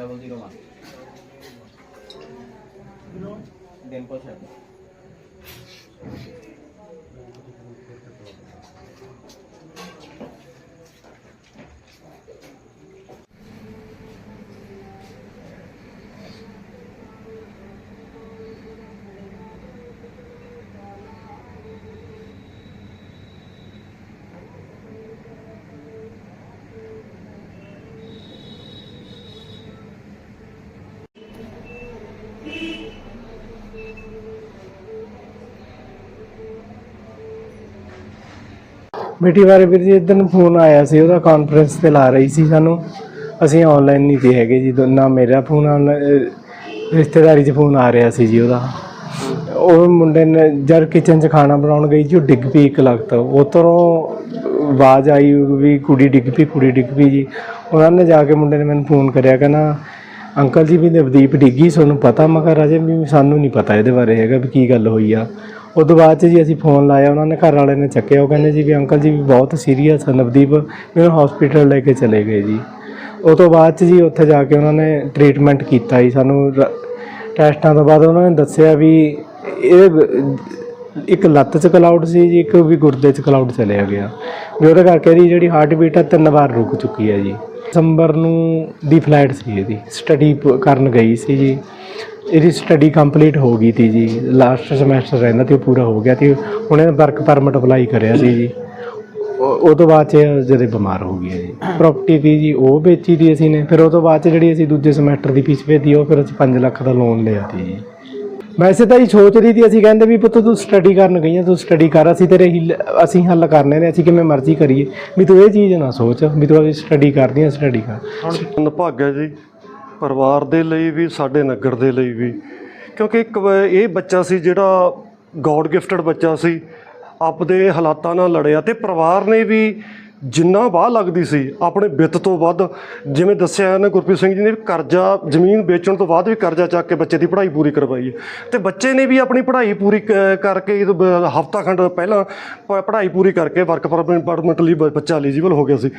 double zero one. Then push up. ਬੇਟੀ ਬਾਰੇ ਵੀਰ ਜੀ ਇਦਾਂ ਫੋਨ ਆਇਆ ਸੀ, ਉਹਦਾ ਕਾਨਫਰੰਸ ਤੇ ਲਾ ਰਹੀ ਸੀ ਸਾਨੂੰ। ਅਸੀਂ ਆਨਲਾਈਨ ਨਹੀਂ ਤੇ ਹੈਗੇ ਜੀ, ਨਾ ਮੇਰਾ ਫੋਨ ਰਿਸ਼ਤੇਦਾਰੀ 'ਚ ਫੋਨ ਆ ਰਿਹਾ ਸੀ ਜੀ ਉਹਦਾ। ਉਹ ਮੁੰਡੇ ਨੇ ਜਦ ਕਿਚਨ 'ਚ ਖਾਣਾ ਬਣਾਉਣ ਗਈ ਜੀ, ਉਹ ਡਿੱਗ ਪਈ ਇੱਕ ਲਗਤ ਉਤਰੋਂ ਆਵਾਜ਼ ਆਈ ਵੀ ਕੁੜੀ ਡਿੱਗ ਪਈ, ਕੁੜੀ ਡਿੱਗ ਪਈ ਜੀ। ਉਹਨਾਂ ਨੇ ਜਾ ਕੇ ਮੁੰਡੇ ਨੇ ਮੈਨੂੰ ਫੋਨ ਕਰਿਆ, ਕਹਿੰਦਾ, ਅੰਕਲ ਜੀ, ਵੀ ਨਵਦੀਪ ਡਿੱਗੀ ਤੁਹਾਨੂੰ ਪਤਾ? ਮੈਂ ਕਿਹਾ, ਰਾਜੇ, ਵੀ ਸਾਨੂੰ ਨਹੀਂ ਪਤਾ ਇਹਦੇ ਬਾਰੇ ਹੈਗਾ ਵੀ ਕੀ ਗੱਲ ਹੋਈ ਆ। ਉਸ ਤੋਂ ਬਾਅਦ 'ਚ ਜੀ ਅਸੀਂ ਫੋਨ ਲਾਇਆ, ਉਹਨਾਂ ਨੇ ਘਰ ਵਾਲੇ ਨੇ ਚੱਕਿਆ। ਉਹ ਕਹਿੰਦੇ ਜੀ ਵੀ ਅੰਕਲ ਜੀ ਵੀ ਬਹੁਤ ਸੀਰੀਅਸ ਆ ਨਵਦੀਪ, ਮੈਨੂੰ ਹਸਪੀਟਲ ਲੈ ਕੇ ਚਲੇ ਗਏ ਜੀ। ਉਹ ਤੋਂ ਬਾਅਦ 'ਚ ਜੀ ਉੱਥੇ ਜਾ ਕੇ ਉਹਨਾਂ ਨੇ ਟ੍ਰੀਟਮੈਂਟ ਕੀਤਾ ਜੀ ਸਾਨੂੰ। ਰ- ਟੈਸਟਾਂ ਤੋਂ ਬਾਅਦ ਉਹਨਾਂ ਨੇ ਦੱਸਿਆ ਵੀ ਇਹ ਇੱਕ ਲੱਤ 'ਚ ਕਲਾਉਡ ਸੀ ਜੀ, ਇੱਕ ਵੀ ਗੁਰਦੇ 'ਚ ਕਲਾਉਡ ਚਲਿਆ ਗਿਆ। ਵੀ ਉਹਦੇ ਕਰਕੇ ਇਹਦੀ ਜਿਹੜੀ ਹਾਰਟ ਬੀਟ ਆ ਤਿੰਨ ਵਾਰ ਰੁਕ ਚੁੱਕੀ ਹੈ ਜੀ। ਦਸੰਬਰ ਨੂੰ ਦੀ ਫਲਾਈਟ ਸੀ ਇਹਦੀ। ਸਟੱਡੀ ਕਰਨ ਗਈ ਸੀ ਜੀ। ਇਹਦੀ ਸਟੱਡੀ ਕੰਪਲੀਟ ਹੋ ਗਈ ਤੀ ਜੀ। ਲਾਸਟ ਸਮੈਸਟਰ ਰਹਿੰਦਾ ਤੇ ਉਹ ਪੂਰਾ ਹੋ ਗਿਆ ਤੇ। ਉਹਨੇ ਵਰਕ ਪਰਮਿਟ ਅਪਲਾਈ ਕਰਿਆ ਸੀ ਜੀ। ਉਹ ਤੋਂ ਬਾਅਦ ਚ ਜਦੋਂ ਬਿਮਾਰ ਹੋ ਗਈ ਜੀ। ਪ੍ਰਾਪਰਟੀ ਦੀ ਜੀ, ਉਹ ਵੇਚੀ ਦੀ ਅਸੀਂ ਨੇ। ਫਿਰ ਉਹ ਤੋਂ ਬਾਅਦ ਚ ਜਿਹੜੀ ਅਸੀਂ ਦੂਜੇ ਸਮੈਸਟਰ ਦੀ ਫੀਸ ਭੇਜੀ, ਉਹ ਫਿਰ ਅਸੀਂ 5 ਲੱਖ ਦਾ ਲੋਨ ਲਿਆ ਤੀ ਜੀ। ਵੈਸੇ ਤਾਂ ਇਹ ਸੋਚ ਰਹੀ ਸੀ ਅਸੀਂ, ਕਹਿੰਦੇ ਵੀ ਪੁੱਤ ਤੂੰ ਸਟੱਡੀ ਕਰਨ ਗਈ ਆ, ਤੂੰ ਸਟੱਡੀ ਕਰ, ਅਸੀਂ ਤੇਰੇ ਹੀ ਅਸੀਂ ਹੱਲ ਕਰਨੇ ਨੇ, ਅਸੀਂ ਕਿਵੇਂ ਮਰਜ਼ੀ ਕਰੀਏ। ਵੀ ਤੂੰ ਇਹ ਚੀਜ਼ ਨਾ ਸੋਚ, ਵੀ ਤੂੰ ਅਸੀਂ ਸਟੱਡੀ ਕਰਦੀ ਆ ਸਟੱਡੀ ਕਰ। ਨਿਭਾਗਾ ਜੀ। ਪਰਿਵਾਰ ਦੇ ਲਈ ਵੀ, ਸਾਡੇ ਨਗਰ ਦੇ ਲਈ ਵੀ। ਕਿਉਂਕਿ ਇੱਕ ਵ- ਇਹ ਬੱਚਾ ਸੀ ਜਿਹੜਾ ਗੋਡ ਗਿਫਟਡ ਬੱਚਾ ਸੀ। ਆਪਦੇ ਹਾਲਾਤਾਂ ਨਾਲ ਲੜਿਆ ਤੇ ਪਰਿਵਾਰ ਨੇ ਵੀ ਜਿੰਨਾ ਵਾਹ ਲੱਗਦੀ ਸੀ, ਆਪਣੇ ਵਿੱਤ ਤੋਂ ਵੱਧ, ਜਿਵੇਂ ਦੱਸਿਆ ਨਾ ਗੁਰਪ੍ਰੀਤ ਸਿੰਘ ਜੀ ਨੇ ਵੀ ਕਰਜ਼ਾ, ਜ਼ਮੀਨ ਵੇਚਣ ਤੋਂ ਬਾਅਦ ਵੀ ਕਰਜ਼ਾ ਚੱਕ ਕੇ ਬੱਚੇ ਦੀ ਪੜ੍ਹਾਈ ਪੂਰੀ ਕਰਵਾਈ ਹੈ। ਤੇ ਬੱਚੇ ਨੇ ਵੀ ਆਪਣੀ ਪੜ੍ਹਾਈ ਪੂਰੀ ਕ- ਕਰਕੇ ਹਫਤਾ ਖੰਡ ਪਹਿਲਾਂ ਪ- ਪੜ੍ਹਾਈ ਪੂਰੀ ਕਰਕੇ ਵਰਕ ਪਰਮਿਟ ਲਈ ਬ- ਬੱਚਾ ਐਲੀਜੀਬਲ ਹੋ ਗਿਆ ਸੀ।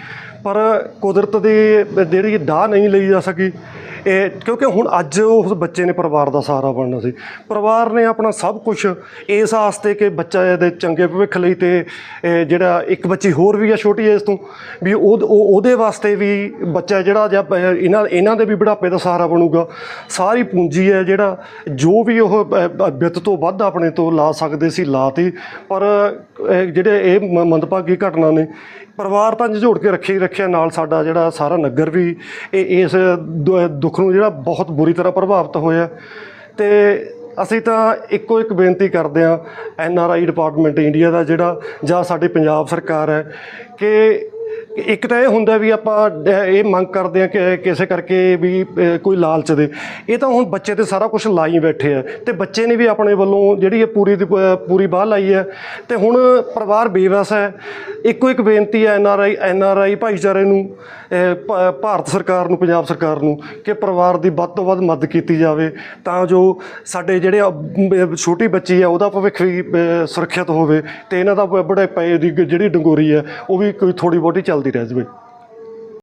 ਪਰ ਕੁਦਰਤ ਦੀ ਜਿਹੜੀ ਡਾਹ ਨਹੀਂ ਲਈ ਜਾ ਸਕੀ, ਇਹ ਕਿਉਂਕਿ ਹੁਣ ਅੱਜ ਉਸ ਬੱਚੇ ਨੇ ਪਰਿਵਾਰ ਦਾ ਸਹਾਰਾ ਬਣਨਾ ਸੀ। ਪਰਿਵਾਰ ਨੇ ਆਪਣਾ ਸਭ ਕੁਝ ਇਸ ਆਸਤੇ ਕਿ ਬੱਚਾ ਇਹਦੇ ਚੰਗੇ ਭਵਿੱਖ ਲਈ ਤੇ ਜਿਹੜਾ ਇੱਕ ਬੱਚੀ ਹੋਰ ਵੀ ਆ, ਛੋਟੀ ਏਜ ਤੋਂ ਵੀ ਉਹ ਉਹ- ਉਹਦੇ ਵਾਸਤੇ ਵੀ ਬੱਚਾ ਜਿਹੜਾ ਜਾਂ ਪ- ਇਹਨਾਂ ਇਹਨਾਂ ਦੇ ਵੀ ਬੁਢਾਪੇ ਦਾ ਸਹਾਰਾ ਬਣੂਗਾ। ਸਾਰੀ ਪੂੰਜੀ ਹੈ ਜਿਹੜਾ ਜੋ ਵੀ ਉਹ ਅ, ਅ, ਵਿੱਤ ਤੋਂ ਵੱਧ ਆਪਣੇ ਤੋਂ ਲਾ ਸਕਦੇ ਸੀ ਲਾਤੀ। ਪਰ ਇਹ ਜਿਹੜੇ ਇਹ ਮ- ਮੰਦਭਾਗੀ ਘਟਨਾ ਨੇ ਪਰਿਵਾਰ ਤਾਂ ਝੋੜ ਕੇ ਰੱਖੇ ਹੀ ਰੱਖਿਆ ਨਾਲ ਸਾਡਾ ਜਿਹੜਾ ਸਾਰਾ ਨਗਰ ਵੀ ਇਹ ਇਸ ਦੁ- ਦੁੱਖ ਨੂੰ ਜਿਹੜਾ ਬਹੁਤ ਬੁਰੀ ਤਰ੍ਹਾਂ ਪ੍ਰਭਾਵਿਤ ਹੋਇਆ। ਤੇ ਅਸੀਂ ਤਾਂ ਇੱਕੋ ਇੱਕ ਬੇਨਤੀ ਕਰਦੇ ਹਾਂ, N R I department India ਦਾ ਜਿਹੜਾ, ਜਾਂ ਸਾਡੀ ਪੰਜਾਬ ਸਰਕਾਰ ਹੈ, ਕਿ ਇੱਕ ਤਾਂ ਇਹ ਹੁੰਦਾ ਵੀ ਆਪਾਂ ਡ- ਇਹ ਮੰਗ ਕਰਦੇ ਆ ਕਿ ਕਿਸੇ ਕਰਕੇ ਵੀ ਅ, ਕੋਈ ਲਾਲਚ ਦੇ। ਇਹ ਤਾਂ ਹੁਣ ਬੱਚੇ ਤੇ ਸਾਰਾ ਕੁਝ ਲਾਈ ਬੈਠੇ ਆ। ਤੇ ਬੱਚੇ ਨੇ ਵੀ ਆਪਣੇ ਵੱਲੋਂ ਜਿਹੜੀ ਇਹ ਪੂਰੀ ਦੀ ਪ- ਪੂਰੀ ਬਾਹ ਲਾਈ ਹੈ ਤੇ ਹੁਣ ਪਰਿਵਾਰ ਬੇਵਸ ਹੈ। ਇੱਕੋ ਇੱਕ ਬੇਨਤੀ ਹੈ ਐਨ ਆਰ ਆਈ ਐਨ ਆਰ ਆਈ ਭਾਈਚਾਰੇ ਨੂੰ ਅ, ਭ- ਭਾਰਤ ਸਰਕਾਰ ਨੂੰ ਪੰਜਾਬ ਸਰਕਾਰ ਨੂੰ ਕਿ ਪਰਿਵਾਰ ਦੀ ਵੱਧ ਤੋਂ ਵੱਧ ਮਦਦ ਕੀਤੀ ਜਾਵੇ। ਤਾਂ ਜੋ ਸਾਡੇ ਜਿਹੜੇ ਅ, ਛੋਟੀ ਬੱਚੀ ਹੈ ਉਹਦਾ ਭਵਿੱਖ ਵੀ ਅ, ਸੁਰੱਖਿਅਤ ਹੋਵੇ। ਤੇ ਇਹਨਾਂ ਦਾ ਬੜੇ ਪਏ ਦੀ ਜਿਹੜੀ ਡੰਗੋਰੀ ਹੈ ਉਹ ਵੀ ਕੋਈ ਥੋੜੀ ਬਹੁਤੀ ਚੱਲਦੀ ਰਹਿ ਜਾਵੇ।